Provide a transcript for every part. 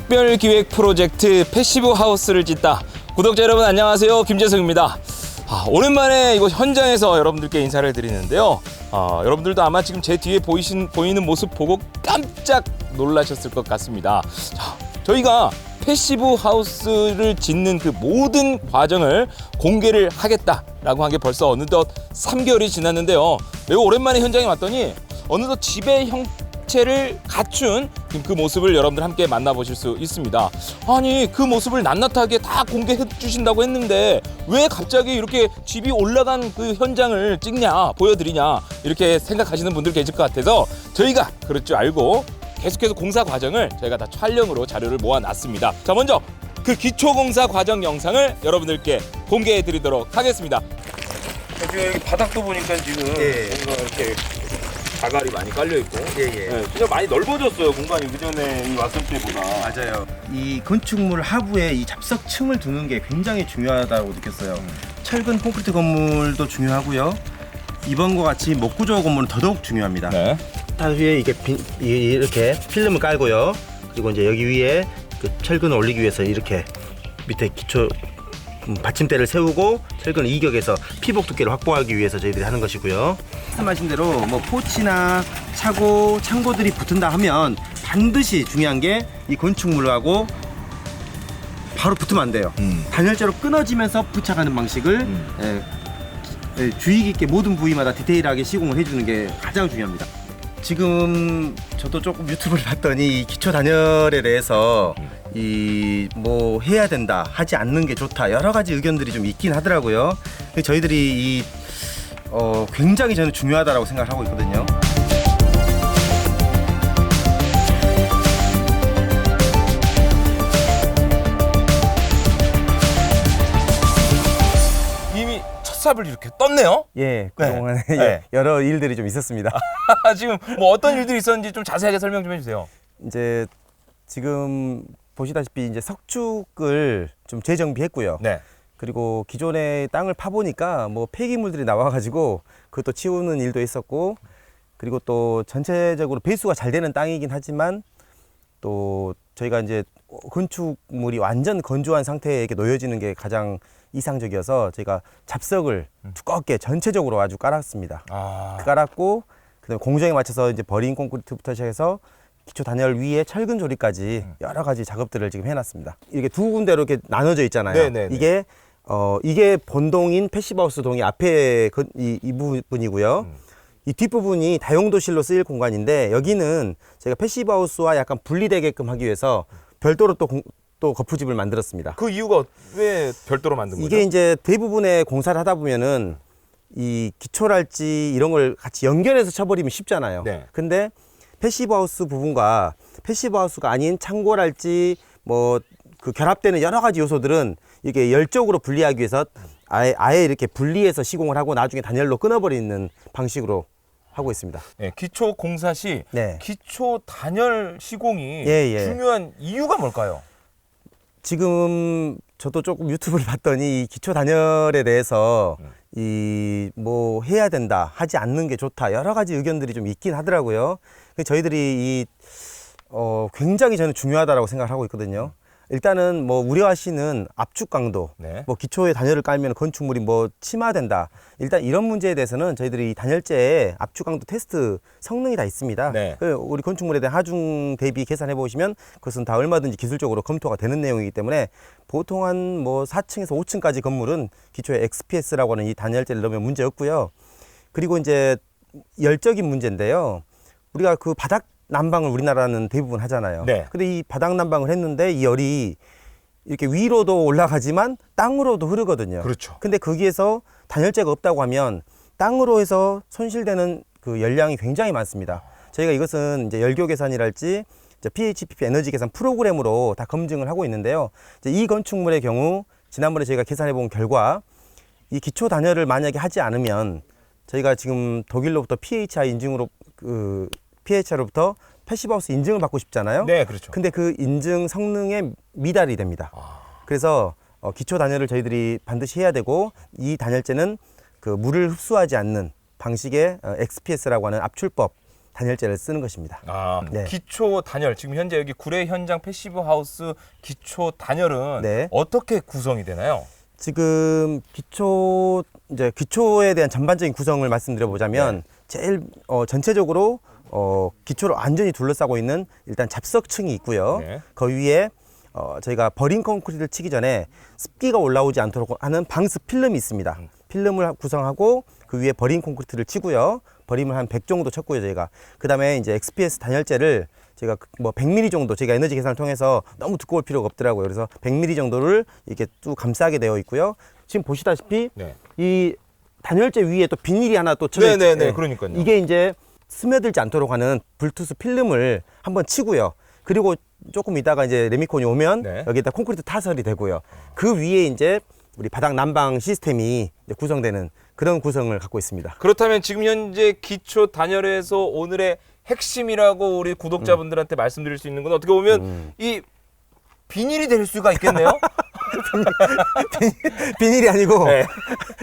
특별 기획 프로젝트 패시브 하우스를 짓다. 구독자 여러분 안녕하세요. 김재성입니다. 아, 오랜만에 이곳 현장에서 여러분들께 인사를 드리는데요. 아, 여러분들도 아마 지금 제 뒤에 보이신, 보이는 모습 보고 깜짝 놀라셨을 것 같습니다. 자, 저희가 패시브 하우스를 짓는 그 모든 과정을 공개를 하겠다라고 한 게 벌써 어느덧 3개월이 지났는데요. 매우 오랜만에 현장에 왔더니 어느덧 집의 형 체를 갖춘 그 모습을 여러분들 함께 만나보실 수 있습니다. 아니 그 모습을 낱낱하게 다 공개해 주신다고 했는데 왜 갑자기 이렇게 집이 올라간 그 현장을 찍냐 보여드리냐 이렇게 생각하시는 분들 계실 것 같아서 저희가 그럴 줄 알고 계속해서 공사 과정을 저희가 다 촬영으로 자료를 모아놨습니다. 자 먼저 그 기초 공사 과정 영상을 여러분들께 공개해 드리도록 하겠습니다. 지금 여기 바닥도 보니까 지금 예. 뭔가 이렇게 자갈이 많이 깔려 있고 예, 예. 네, 진짜 많이 넓어졌어요 공간이 그 전에 왔을 때보다 맞아요. 이 건축물 하부에 이 잡석층을 두는 게 굉장히 중요하다고 느꼈어요. 철근 콘크리트 건물도 중요하고요. 이번과 같이 목구조 건물은 더더욱 중요합니다. 네. 타 위에 이게 빈- 이- 이렇게 필름을 깔고요. 그리고 이제 여기 위에 그 철근을 올리기 위해서 이렇게 밑에 기초 음, 받침대를 세우고 철근을 이격해서 피복 두께를 확보하기 위해서 저희들이 하는 것이고요. 말씀하신 대로 뭐 포치나 차고 창고들이 붙은다 하면 반드시 중요한 게 이 건축물하고 바로 붙으면 안 돼요. 음. 단열재로 끊어지면서 부착하는 방식을 음. 예, 예, 주의 깊게 모든 부위마다 디테일하게 시공을 해주는 게 가장 중요합니다. 지금 저도 조금 유튜브를 봤더니 이 기초 단열에 대해서 이 뭐 해야 된다 하지 않는 게 좋다 여러 가지 의견들이 좀 있긴 하더라고요. 근데 저희들이 이 어, 굉장히 저는 중요하다라고 생각을 하고 있거든요. 이미 첫 삽을 이렇게 떴네요 예, 그동안에 네. 예, 여러 일들이 좀 있었습니다. 지금 뭐 어떤 일들이 있었는지 좀 자세하게 설명 좀 해주세요 이제 지금 보시다시피 이제 석축을 좀 재정비했고요. 네 그리고 기존에 땅을 파보니까 뭐 폐기물들이 나와가지고 그것도 치우는 일도 있었고 그리고 또 전체적으로 배수가 잘 되는 땅이긴 하지만 또 저희가 이제 건축물이 완전 건조한 상태에 이렇게 놓여지는 게 가장 이상적이어서 저희가 잡석을 두껍게 전체적으로 아주 깔았습니다. 아, 깔았고 그다음에 공정에 맞춰서 이제 버린 콘크리트부터 시작해서 기초 단열 위에 철근 조리까지 음. 여러 가지 작업들을 지금 해놨습니다. 이게 두 군데로 이렇게 나눠져 있잖아요. 네네네. 이게 어 이게 본동인 패시브하우스 동이 앞에 그- 이, 이 부분이고요. 음. 이 뒷부분이 다용도실로 쓰일 공간인데 여기는 제가 패시브하우스와 약간 분리되게끔 하기 위해서 별도로 또, 공- 또 거푸집을 만들었습니다. 그 이유가 왜 별도로 만든 거죠? 이게 이제 대부분의 공사를 하다 보면은 이 기초랄지 이런 걸 같이 연결해서 쳐버리면 쉽잖아요. 네. 근데 패시브하우스 부분과 패시브하우스가 아닌 창고랄지 뭐 그 결합되는 여러 가지 요소들은 이게 열적으로 분리하기 위해서 아예, 아예 이렇게 분리해서 시공을 하고 나중에 단열로 끊어버리는 방식으로 하고 있습니다. 네, 기초 공사 시 네. 기초 단열 시공이 예, 예. 중요한 이유가 뭘까요? 지금 저도 조금 유튜브를 봤더니 이 기초 단열에 대해서 이뭐 해야 된다 하지 않는 게 좋다 여러 가지 의견들이 좀 있긴 하더라고요. 저희들이 이 어, 굉장히 저는 중요하다라고 생각을 하고 있거든요. 일단은 뭐 우려하시는 압축 강도, 네. 뭐 기초의 단열을 깔면 건축물이 뭐 침하된다. 일단 이런 문제에 대해서는 저희들이 이 단열재의 압축 강도 테스트 성능이 다 있습니다. 네. 그 우리 건축물에 대한 하중 대비 계산해 보시면 그것은 다 얼마든지 기술적으로 검토가 되는 내용이기 때문에 보통 한 뭐 4층에서 5층까지 건물은 기초에 XPS라고 하는 이 단열재를 넣으면 문제 없고요. 그리고 이제 열적인 문제인데요. 우리가 그 바닥 난방을 우리나라는 대부분 하잖아요. 네. 근데 이 바닥 난방을 했는데 이 열이 이렇게 위로도 올라가지만 땅으로도 흐르거든요. 그렇죠. 근데 거기에서 단열재가 없다고 하면 땅으로 해서 손실되는 그 열량이 굉장히 많습니다. 저희가 이것은 이제 열교 계산이랄지 이제 PHPP 에너지 계산 프로그램으로 다 검증을 하고 있는데요. 이제 이 건축물의 경우 지난번에 저희가 계산해 본 결과 이 기초 단열을 만약에 하지 않으면 저희가 지금 독일로부터 PHI 인증으로 그 PHI로부터 패시브하우스 인증을 받고 싶잖아요. 네, 그렇죠. 근데 그 인증 성능에 미달이 됩니다. 아. 그래서 어, 기초 단열을 저희들이 반드시 해야 되고 이 단열재는 그 물을 흡수하지 않는 방식의 어, XPS라고 하는 압출법 단열재를 쓰는 것입니다. 아, 네. 기초 단열 지금 현재 여기 구례 현장 패시브 하우스 기초 단열은 네. 어떻게 구성이 되나요? 지금 기초 이제 기초에 대한 전반적인 구성을 말씀드려 보자면 네. 제일 어, 전체적으로 어, 기초를 완전히 둘러싸고 있는 일단 잡석층이 있고요. 네. 그 위에 어, 저희가 버린 콘크리트를 치기 전에 습기가 올라오지 않도록 하는 방습 필름이 있습니다. 음. 필름을 구성하고 그 위에 버린 콘크리트를 치고요. 버림을 한 100 정도 쳤고요, 저희가. 그다음에 이제 XPS 단열재를 제가 그뭐 100mm 정도 제가 에너지 계산을 통해서 너무 두꺼울 필요가 없더라고요. 그래서 100mm 정도를 이렇게 쭉 감싸게 되어 있고요. 지금 보시다시피 네. 이 단열재 위에 또 비닐이 하나 또 쳐져 네네네, 있죠. 예. 그러니까요. 이게 이제 스며들지 않도록 하는 블투스 필름을 한번 치고요. 그리고 조금 있다가 이제 레미콘이 오면 네. 여기다 콘크리트 타설이 되고요. 그 위에 이제 우리 바닥 난방 시스템이 이제 구성되는 그런 구성을 갖고 있습니다. 그렇다면 지금 현재 기초 단열에서 오늘의 핵심이라고 우리 구독자분들한테 말씀드릴 수 있는 건 어떻게 보면 음. 이 비닐이 될 수가 있겠네요. 비닐이 아니고 네.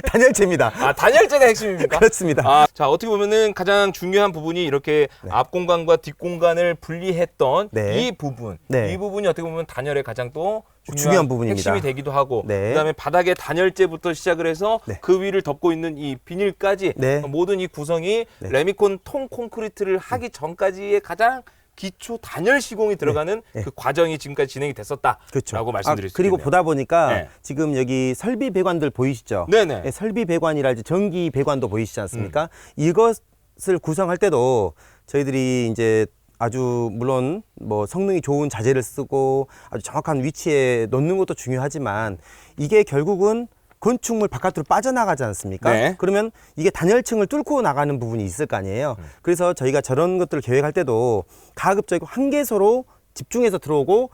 단열재입니다. 아 단열재가 핵심입니까? 그렇습니다. 아, 자 어떻게 보면은 가장 중요한 부분이 이렇게 앞 공간과 뒷 공간을 분리했던 네. 이 부분, 네. 이 부분이 어떻게 보면 단열의 가장 또 중요한, 중요한 부분입니다. 핵심이 되기도 하고, 네. 그다음에 바닥에 단열재부터 시작을 해서 네. 그 위를 덮고 있는 이 비닐까지 네. 모든 이 구성이 네. 레미콘 통 콘크리트를 하기 전까지의 가장 기초 단열 시공이 들어가는 네. 그 과정이 지금까지 진행이 됐었다라고 그렇죠. 말씀드릴 수 그리고. 보다 보니까 네. 지금 여기 설비 배관들 보이시죠? 네네. 예, 설비 배관이랄지 전기 배관도 보이시지 않습니까? 음. 이것을 구성할 때도 저희들이 이제 아주 물론 뭐 성능이 좋은 자재를 쓰고 아주 정확한 위치에 놓는 것도 중요하지만 이게 결국은 건축물 바깥으로 빠져나가지 않습니까? 네. 그러면 이게 단열층을 뚫고 나가는 부분이 있을 거 아니에요. 음. 그래서 저희가 저런 것들을 계획할 때도 가급적이고 한 개소로 집중해서 들어오고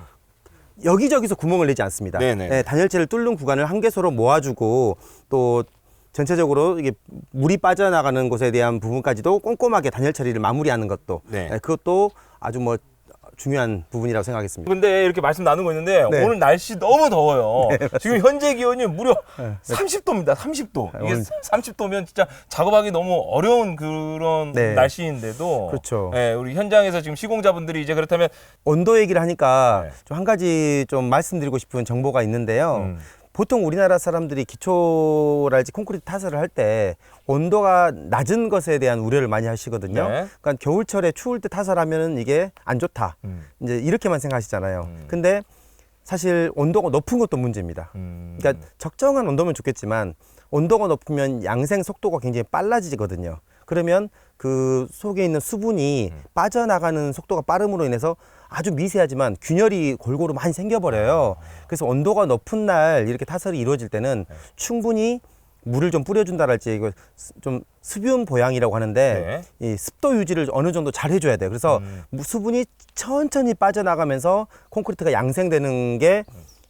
여기저기서 구멍을 내지 않습니다. 네네. 네, 단열재를 뚫는 구간을 한 개소로 모아주고 또 전체적으로 이게 물이 빠져나가는 곳에 대한 부분까지도 꼼꼼하게 단열 처리를 마무리하는 것도 네. 네, 그것도 아주 뭐 중요한 부분이라고 생각했습니다. 근데 이렇게 말씀 나누고 있는데 네. 오늘 날씨 너무 더워요. 지금 현재 기온이 무려 네. 30도입니다. 30도. 이게 오늘- 30도면 진짜 작업하기 너무 어려운 그런 네. 날씨인데도 그렇죠. 네, 우리 현장에서 지금 시공자분들이 이제 그렇다면 온도 얘기를 하니까 네. 좀한 가지 좀 말씀드리고 싶은 정보가 있는데요. 음. 보통 우리나라 사람들이 기초랄지 콘크리트 타설을 할 때 온도가 낮은 것에 대한 우려를 많이 하시거든요. 네. 그러니까 겨울철에 추울 때 타설하면은 이게 안 좋다. 음. 이제 이렇게만 생각하시잖아요. 음. 근데 사실 온도가 높은 것도 문제입니다. 음. 그러니까 적정한 온도면 좋겠지만 온도가 높으면 양생 속도가 굉장히 빨라지거든요. 그러면 그 속에 있는 수분이 음. 빠져나가는 속도가 빠름으로 인해서 아주 미세하지만 균열이 골고루 많이 생겨버려요. 그래서 온도가 높은 날 이렇게 타설이 이루어질 때는 네. 충분히 물을 좀 뿌려준다랄지 이거 스- 좀 수분 보양이라고 하는데 이 습도 유지를 어느 정도 잘 해줘야 돼요. 그래서 음. 무- 수분이 천천히 빠져나가면서 콘크리트가 양생되는 게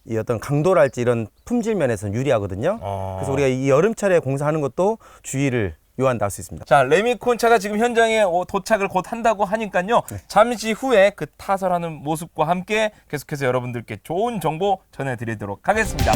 이 어떤 강도랄지 이런 품질 면에서는 유리하거든요. 아. 그래서 우리가 이 여름철에 공사하는 것도 주의를 요한다 할 수 있습니다. 자, 레미콘 차가 지금 현장에 오- 도착을 곧 한다고 하니까요. 네. 잠시 후에 그 타설하는 모습과 함께 계속해서 여러분들께 좋은 정보 전해드리도록 하겠습니다.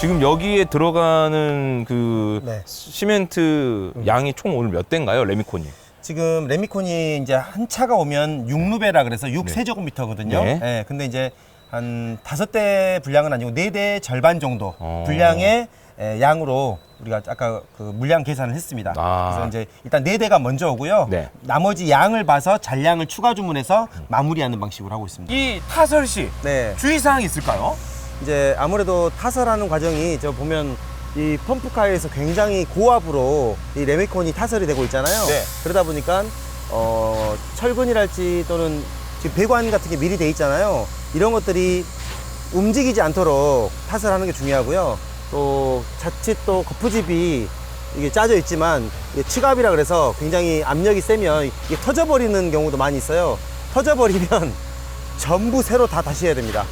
지금 여기에 들어가는 그 네. 시멘트 양이 총 오늘 몇 대인가요, 레미콘이? 지금 레미콘이 이제 한 차가 오면 6루베라 그래서 6세제곱미터거든요. 네. 네. 근데 이제 한 다섯 대 분량은 아니고 네 대 절반 정도 어. 분량의 에, 양으로 우리가 아까 그 물량 계산을 했습니다. 아. 그래서 이제 일단 네 대가 먼저 오고요. 네. 나머지 양을 봐서 잔량을 추가 주문해서 마무리하는 방식으로 하고 있습니다. 이 타설 시 네. 주의사항이 있을까요? 이제 아무래도 타설하는 과정이 저 보면 이 펌프카에서 굉장히 고압으로 이 레미콘이 타설이 되고 있잖아요. 네. 그러다 보니까 어, 철근이랄지 또는 지금 배관 같은 게 미리 돼 있잖아요. 이런 것들이 움직이지 않도록 타설하는 게 중요하고요. 또 자칫 또 거푸집이 이게 짜져 있지만 이게 치갑이라 그래서 굉장히 압력이 세면 이게 터져버리는 경우도 많이 있어요. 터져버리면 전부 새로 다 다시 해야 됩니다.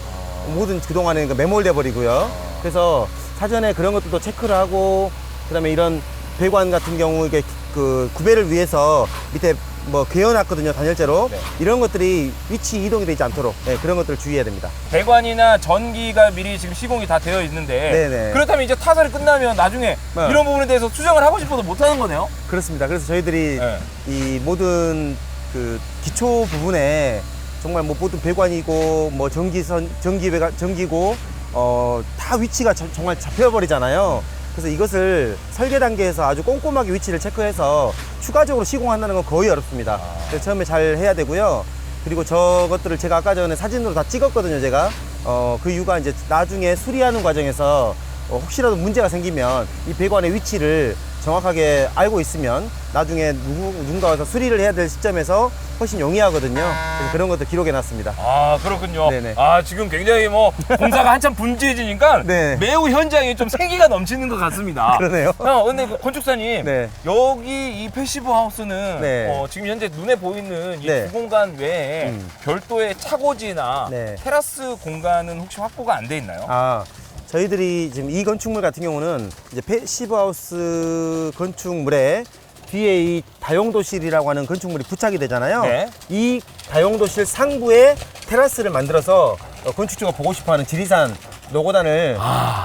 모든 그동안에 그 매몰돼 버리고요. 그래서 사전에 그런 것들도 체크를 하고 그다음에 이런 배관 같은 경우 이게 그 구배를 위해서 밑에 뭐 괴어놨거든요 단열재로 네. 이런 것들이 위치 이동이 되지 않도록 네, 그런 것들을 주의해야 됩니다. 배관이나 전기가 미리 지금 시공이 다 되어 있는데 네네. 그렇다면 이제 타설이 끝나면 나중에 네. 이런 부분에 대해서 수정을 하고 싶어도 못 하는 거네요. 그렇습니다. 그래서 저희들이 네. 이 모든 그 기초 부분에 정말 뭐 모든 배관이고 뭐 전기선 전기 배관 전기고 어 다 위치가 자- 정말 잡혀버리잖아요. 그래서 이것을 설계 단계에서 아주 꼼꼼하게 위치를 체크해서 추가적으로 시공한다는 건 거의 어렵습니다. 그래서 처음에 잘 해야 되고요. 그리고 저것들을 제가 아까 전에 사진으로 다 찍었거든요, 제가. 어, 그 이유가 이제 나중에 수리하는 과정에서 어, 혹시라도 문제가 생기면 이 배관의 위치를 정확하게 알고 있으면 나중에 누구, 누군가 와서 수리를 해야 될 시점에서 훨씬 용이하거든요. 그래서 그런 것도 기록해 놨습니다. 아 그렇군요. 네네. 아 지금 굉장히 뭐 공사가 한참 분주해지니까 네. 매우 현장에 좀 생기가 넘치는 것 같습니다. 그러네요. 어, 근데 그 건축사님 네. 여기 이 패시브 하우스는 네. 어, 지금 현재 눈에 보이는 이 네. 두 공간 외에 음. 별도의 차고지나 네. 테라스 공간은 혹시 확보가 안 돼 있나요? 아, 저희들이 지금 이 건축물 같은 경우는 이제 패시브 하우스 건축물에 뒤에 이 다용도실이라고 하는 건축물이 부착이 되잖아요. 네. 이 다용도실 상부에 테라스를 만들어서 어, 건축주가 보고 싶어하는 지리산 노고단을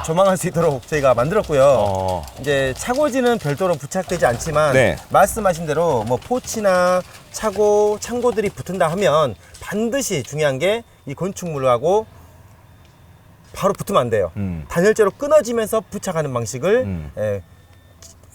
조망할 수 있도록 저희가 만들었고요. 아. 어. 이제 차고지는 별도로 부착되지 않지만 네. 말씀하신 대로 뭐 포치나 차고, 창고들이 붙은다 하면 반드시 중요한 게 이 건축물하고 바로 붙으면 안 돼요. 음. 단열재로 끊어지면서 부착하는 방식을 음. 예,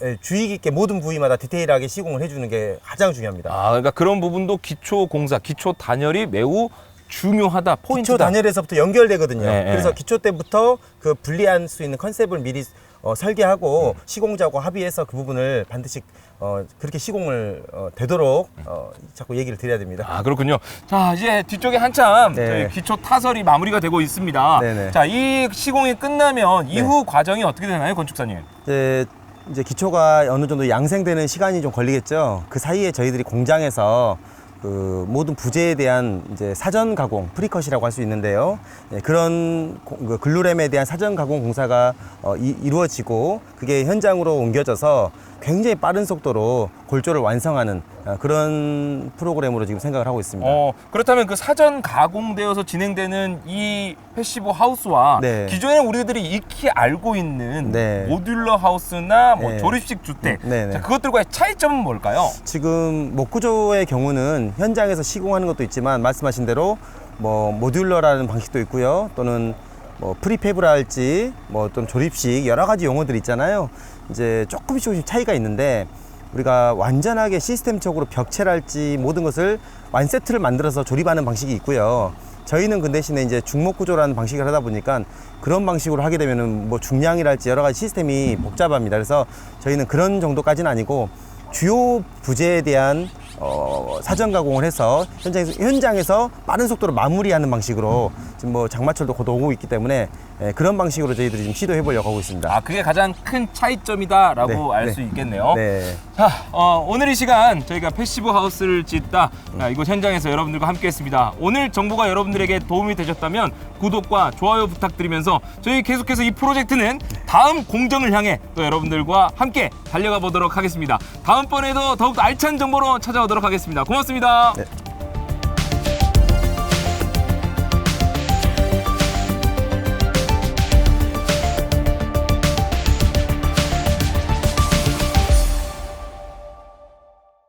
예, 주의 깊게 모든 부위마다 디테일하게 시공을 해주는 게 가장 중요합니다. 아 그러니까 그런 부분도 기초 공사, 기초 단열이 매우 중요하다 포인트다. 기초 단열에서부터 연결되거든요. 네, 네. 그래서 기초 때부터 그 분리할 수 있는 컨셉을 미리 어, 설계하고 음. 시공자하고 합의해서 그 부분을 반드시 어, 그렇게 시공을 어, 되도록 어, 자꾸 얘기를 드려야 됩니다. 아 그렇군요. 자 이제 뒤쪽에 한참 네. 저희 기초 타설이 마무리가 되고 있습니다. 네네. 자 이 시공이 끝나면 이후 과정이 어떻게 되나요, 건축사님? 이제 이제 기초가 어느 정도 양생되는 시간이 좀 걸리겠죠. 그 사이에 저희들이 공장에서 그 모든 부재에 대한 이제 사전 가공, 프리컷이라고 할 수 있는데요. 예, 그런 고- 그 글루램에 대한 사전 가공 공사가 어, 이, 이루어지고 그게 현장으로 옮겨져서 굉장히 빠른 속도로 골조를 완성하는 어, 그런 프로그램으로 지금 생각을 하고 있습니다. 어 그렇다면 그 사전 가공되어서 진행되는 이 패시브 하우스와 네. 기존에 우리들이 익히 알고 있는 네. 모듈러 하우스나 뭐 네. 조립식 주택 네, 네. 자, 그것들과의 차이점은 뭘까요? 지금 목구조의 경우는 현장에서 시공하는 것도 있지만 말씀하신 대로 뭐 모듈러라는 방식도 있고요. 또는 뭐 프리페브라 할지 뭐 또는 조립식 여러 가지 용어들이 있잖아요. 이제 조금씩 조금씩 차이가 있는데 우리가 완전하게 시스템적으로 벽체랄지 모든 것을 완세트를 만들어서 조립하는 방식이 있고요. 저희는 그 대신에 이제 중목 구조라는 방식을 하다 보니까 그런 방식으로 하게 되면은 뭐 중량이랄지 여러 가지 시스템이 복잡합니다. 그래서 저희는 그런 정도까지는 아니고 주요 부재에 대한 어, 사전 가공을 해서 현장에서 현장에서 빠른 속도로 마무리하는 방식으로 지금 뭐 장마철도 곧 오고 있기 때문에 예, 그런 방식으로 저희들이 지금 시도해 보려고 하고 있습니다. 아 그게 가장 큰 차이점이다라고 네, 알 네. 수 있겠네요. 네. 자, 어, 오늘 이 시간 저희가 패시브 하우스를 짓다 자, 이곳 현장에서 여러분들과 함께했습니다. 오늘 정보가 여러분들에게 도움이 되셨다면 구독과 좋아요 부탁드리면서 저희 계속해서 이 프로젝트는 다음 공정을 향해 또 여러분들과 함께 달려가 보도록 하겠습니다. 다음번에도 더욱 알찬 정보로 찾아오도록 하겠습니다. 고맙습니다. 네.